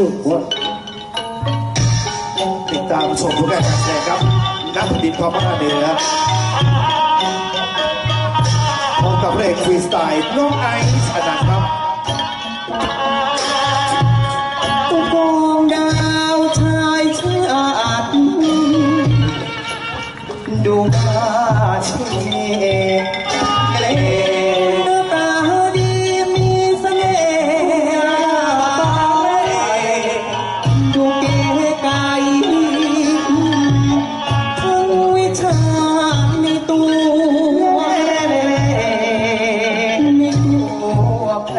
สุดวติดตามชมผลงานการแสดงครับนักผลิตความพัฒนาเหนือพร้อมกับเพลงฟรีสไตล์น้องไอซ์อนันต์ครับตุกองดาวชายชาติดูมาเช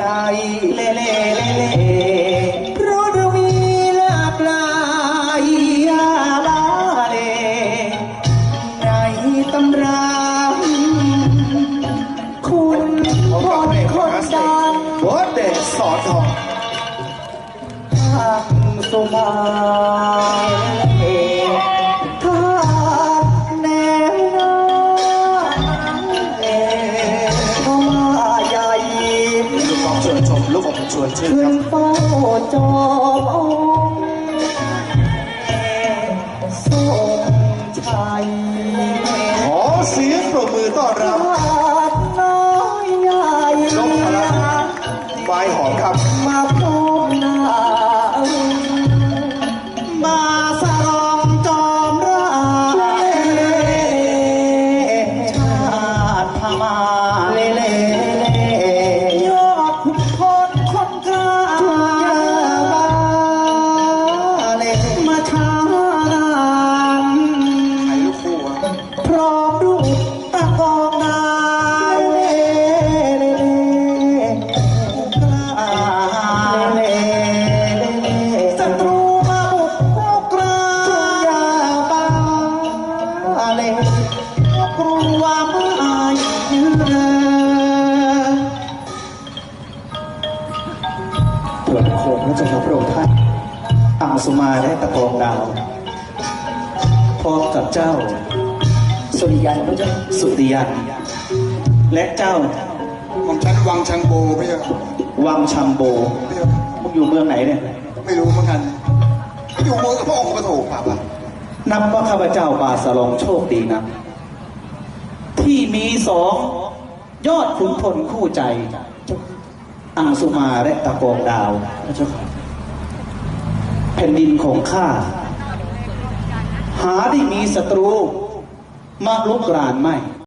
ใครเล่เล่เล่เล่เพราะเรามีหลากหลายอาลาเลในตำราคุณพร้อมคกับนเพลงคของนนักแสดดังงโบทเดชสอนทองทักสุมา วนชื่นขึ้รันเฝ้าจอบองส่งชัย ขอเสียงปรบมือต้อนรับขา เจ้าพระองค์ท่านอังสุมาและตะกองดาวพร้อมกับเจ้า สุริยันพระเจ้าสุริยัน และเจ้าของฉันวังชังโบพี่อะวังชัมโบพี่อะมึงอยู่เมืองไหนเนี่ย ไม่รู้เหมือนกันอยู่เมืองกับพระองค์ก็ถูกป่ะป่ะนับว่าข้าพเจ้าบาสลองโชคดีนะ ที่มีสองยอดขุนพลคู่ใจ อังสุมาและตะกองดาวพระเจ้าค่ะแผ่นดินของข้า หาได้มีศัตรู มาลุกรานไม่